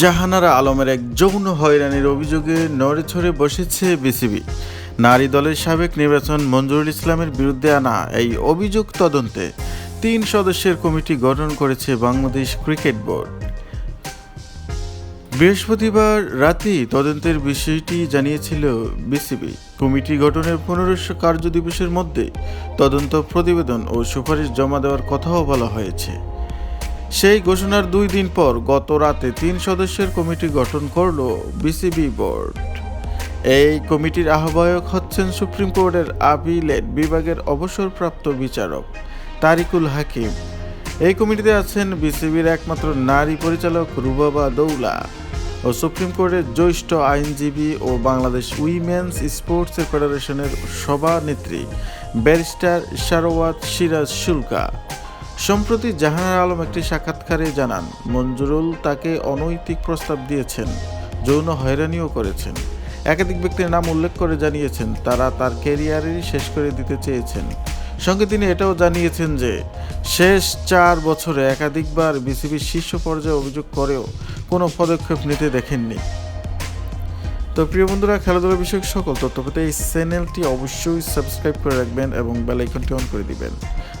জাহানারা আলমের এক যৌন হয়রানির অভিযোগে নড়েছড়ে বসেছে বিসিবি। নারী দলের সাবেক নির্বাচন মঞ্জুরুল ইসলামের বিরুদ্ধে আনা এই অভিযোগ তদন্তে তিন সদস্যের কমিটি গঠন করেছে বাংলাদেশ ক্রিকেট বোর্ড। বৃহস্পতিবার রাতেই তদন্তের বিষয়টি জানিয়েছিল বিসিবি। কমিটি গঠনের পনেরোশো কার্যদিবসের মধ্যে তদন্ত প্রতিবেদন ও সুপারিশ জমা দেওয়ার কথাও বলা হয়েছে। সেই ঘোষণার দুই দিন পর গত রাতে তিন সদস্যের কমিটি গঠন করল বিসিবি বোর্ড। এই কমিটির আহ্বায়ক হচ্ছেন সুপ্রিম কোর্টের আপিলেট বিভাগের অবসরপ্রাপ্ত বিচারক তারিকুল হাকিম। এই কমিটিতে আছেন বিসিবির একমাত্র নারী পরিচালক রুবাবা দৌলা ও সুপ্রিম কোর্টের জ্যেষ্ঠ আইনজীবী ও বাংলাদেশ উইমেন্স স্পোর্টস ফেডারেশনের সভানেত্রী ব্যারিস্টার সারোয়াত সিরাজ শুল্কা। সম্প্রতি জাহানার আলম একটি সাক্ষাৎকারে জানান, মঞ্জুরুল তাকে অনৈতিক প্রস্তাব দিয়েছেন, যৌন হয়রানিও করেছেন। একাধিক ব্যক্তির নাম উল্লেখ করে জানিয়েছেন, তারা তার ক্যারিয়ারই শেষ করে দিতে চেয়েছেন। সঙ্গে তিনি এটাও জানিয়েছেন যে, শেষ চার বছরে একাধিকবার বিসিবির শীর্ষ পর্যায়ে অভিযোগ করেও কোনো পদক্ষেপ নিতে দেখেননি। তো প্রিয় বন্ধুরা খেলাধুলা বিষয়ক সকল তথ্য পেতে এই চ্যানেলটি অবশ্যই সাবস্ক্রাইব করে রাখবেন এবং বেল আইকনটি অন করে দিবেন।